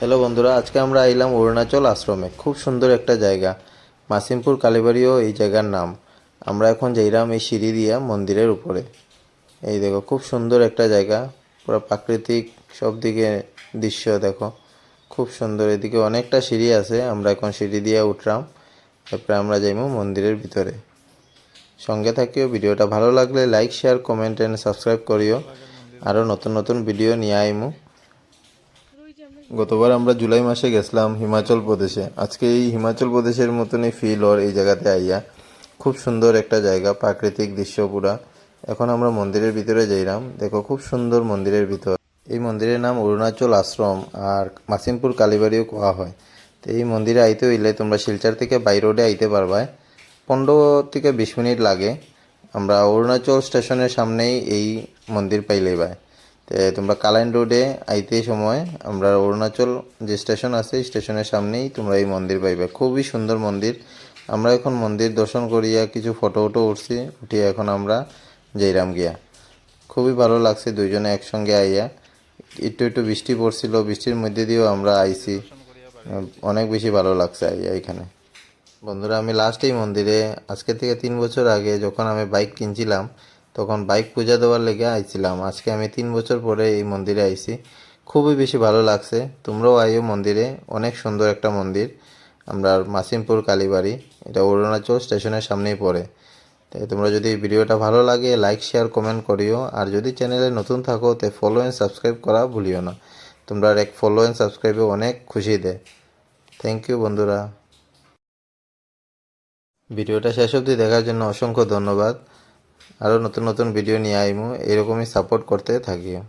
Hello বন্ধুরা, আজকে আমরা আইলাম অরুণাচল আশ্রমে। খুব সুন্দর একটা জায়গা, মাসিমপুর কালীবাড়িও এই জায়গার নাম। আমরা এখন যাইলাম এই সিঁড়ি দিয়া মন্দিরের উপরে। এই দেখো, খুব সুন্দর একটা জায়গা, পুরো প্রাকৃতিক সব দিকে দৃশ্য দেখো। খুব সুন্দর, এদিকে অনেকটা সিঁড়ি আছে, আমরা এখন সিঁড়ি দিয়ে উঠলাম, তারপরে আমরা যাইমু মন্দিরের ভিতরে। সঙ্গে থাকিও, ভিডিওটা ভালো লাগলে like, share, comment and subscribe করিও। আরও নতুন নতুন ভিডিও নিয়ে আইমু। গতবার আমরা জুলাই মাসে গেছিলাম হিমাচল প্রদেশে। আজকে এই হিমাচল প্রদেশের মতনই ফিল ওর এই জায়গাতে আইয়া। খুব সুন্দর একটা জায়গা, প্রাকৃতিক দৃশ্য পুরা। এখন আমরা মন্দিরের ভিতরে যাইলাম দেখো, খুব সুন্দর মন্দিরের ভিতর। এই মন্দিরের নাম অরুণাচল আশ্রম আর মাসিমপুর কালীবাড়িও কোয়া হয়। তো এই মন্দিরে আইতে হইলে তোমরা শিলচর থেকে বাই রোডে আইতে পারবা। পনেরো থেকে বিশ মিনিট লাগে। আমরা অরুণাচল স্টেশনের সামনেই এই মন্দির পাইলে পাই তে তোমরা কালাইন রোডে আইতে সময় আমরা অরুণাচল যে স্টেশন আছে স্টেশনের সামনেই তোমরা এই মন্দির পাইবে। খুবই সুন্দর মন্দির। আমরা এখন মন্দির দর্শন করিয়া কিছু ফটো উটো উঠছি, উঠিয়ে এখন আমরা যাইরাম গিয়া। খুবই ভালো লাগছে দুইজনে একসঙ্গে আইয়া। একটু একটু বৃষ্টি পড়ছিল, বৃষ্টির মধ্যে দিয়েও আমরা আইছি। অনেক বেশি ভালো লাগছে আইয়া এখানে। বন্ধুরা, আমি লাস্ট এই মন্দিরে, আজকে থেকে তিন বছর আগে যখন আমি বাইক কিনছিলাম তখন বাইক পূজা দেওয়ার লেগে আইছিলাম। আজকে আমি তিন বছর পরে এই মন্দিরে আইছি। খুবই বেশি ভালো লাগছে। তোমরাও আইও মন্দিরে। অনেক সুন্দর একটা মন্দির। আমরা মাসিমপুর কালীবাড়ি। এটা অরুণাচল স্টেশনের সামনেই পড়ে। তাই তোমরা যদি ভিডিওটা ভালো লাগে লাইক শেয়ার কমেন্ট করিও। আর যদি চ্যানেলে নতুন থাকো, তে ফলো অ্যান্ড সাবস্ক্রাইব করা ভুলিও না। তোমরা এক ফলো অ্যান্ড সাবস্ক্রাইবে অনেক খুশি দেয় থ্যাংক ইউ বন্ধুরা। ভিডিওটা শেষ অবধি দেখার জন্য অসংখ্য ধন্যবাদ। আরও নতুন নতুন ভিডিও নিয়ে আইমু। এরকমই সাপোর্ট করতে থাকিও